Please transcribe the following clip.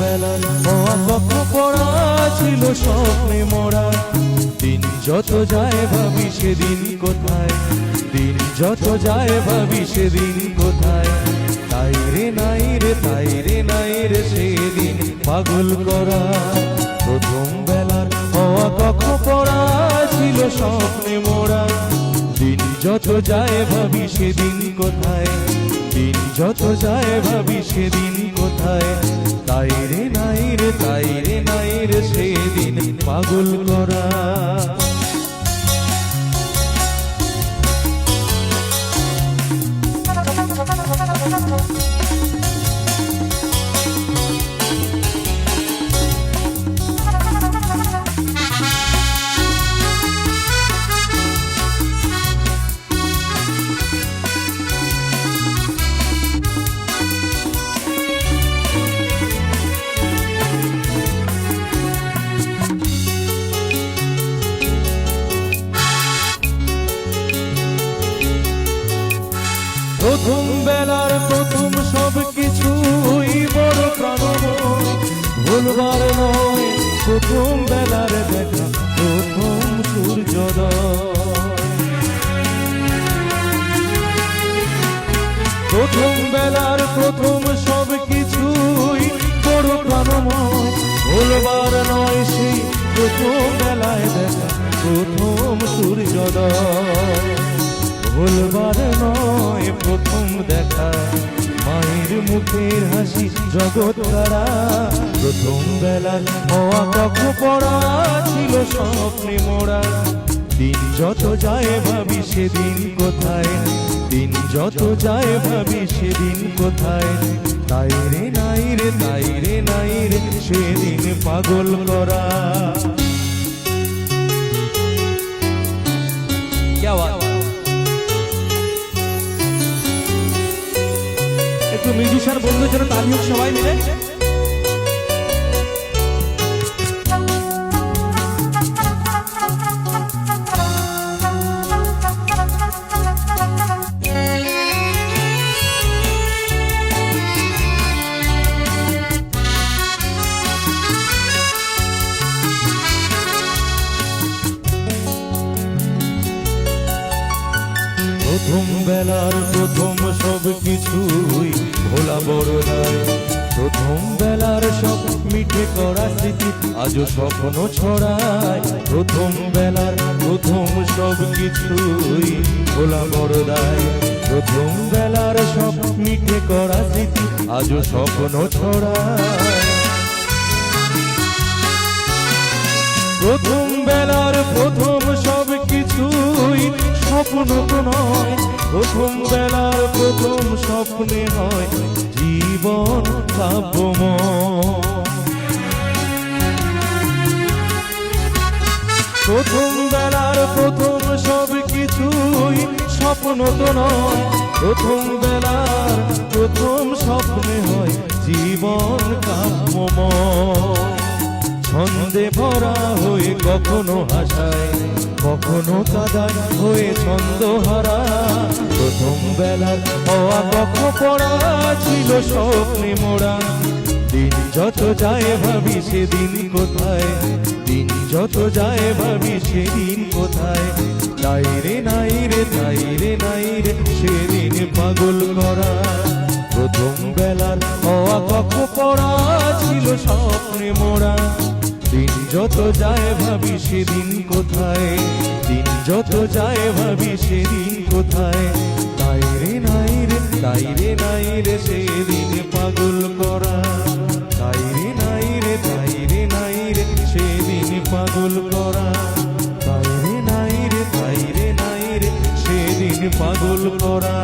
বেলার ছিল স্বপ্নে মোড়া দিন যত যায় ভাবি সেদিন কোথায়? দিন যত যায় ভাবি সেদিন কোথায়? তাই রে নাই রে, তাই রে নাই রে, সেদিন পাগল করা। যায় ভাবি সেদিন কোথায়? দিন যত যায় ভাবি সেদিন কোথায়? তাই রে নাই রে, তাই রে নাই রে, সেদিন পাগল করা। প্রথম বেলার প্রথম সব কিছুই বড় প্রাণময় ভুলবার নয়, প্রথম বেলার দেখা, প্রথম সূর্যোদয়। প্রথম বেলার প্রথম সব কিছুই বড় প্রাণময় ভুলবার নয়, সেই প্রথম বেলায় দেখা, প্রথম সূর্যোদয়। ভুলবার নয় প্রথম দেখা। মায়ের মুখের হাসি জগৎ তারা প্রথম বেলার হওয়া কক্ষ পড়া ছিল স্বপ্নে মোড়া। দিন যত যায় ভাবি সেদিন কোথায়? দিন যত যায় ভাবি সেদিন কোথায়? তাই রে নাই রে তাই রে, নাই রে, সেদিন পাগল করা। মিউজিশিয়ান বন্ধুদের জন্য তালি হোক সবাই মিলে। প্রথম বেলার প্রথম সব ভোলা বড় প্রথম বেলার সব মিঠে করা স্মৃতি আজও স্বপ্ন ছড়ায় প্রথম বেলার প্রথম সব কিছুই ভোলা বড় দায় প্রথম বেলার সব মিঠে করা স্মৃতি আজও স্বপ্ন ছড়ায় প্রথম বেলার প্রথম সব কিছুই স্বপ্ন তো নয় প্রথম বেলার প্রথম স্বপ্নে হয় জীবন কাব্যময় প্রথম বেলার প্রথম সব কিছুই স্বপ্ন তো নয়। প্রথম বেলার প্রথম স্বপ্নে হয় জীবন কাব্যময় ছন্দে ভরা হয়ে কখনো হাসায় কখনো কাদায় হয়ে ছন্দ হারা প্রথম বেলার হওয়া কখ পড়া ছিল স্বপ্নে মোড়া। দিন যত যায় ভাবি সেদিন কোথায়? দিন যত যায় ভাবি সেদিন কোথায়? তাই রে, নাই রে তাই রে, নাই রে, সেদিন পাগল করা। প্রথম বেলার যত যায় ভাবি সেদিন কোথায় দিন যত যায় ভাবি সেদিন কোথায় তাই রে নাই রে তাই রে নাই রে সেদিন পাগল করা তাই রে নাই রে তাই রে নাই রে সেদিন পাগল করা তাই রে নাই রে তাই রে নাই রে সেদিন পাগল করা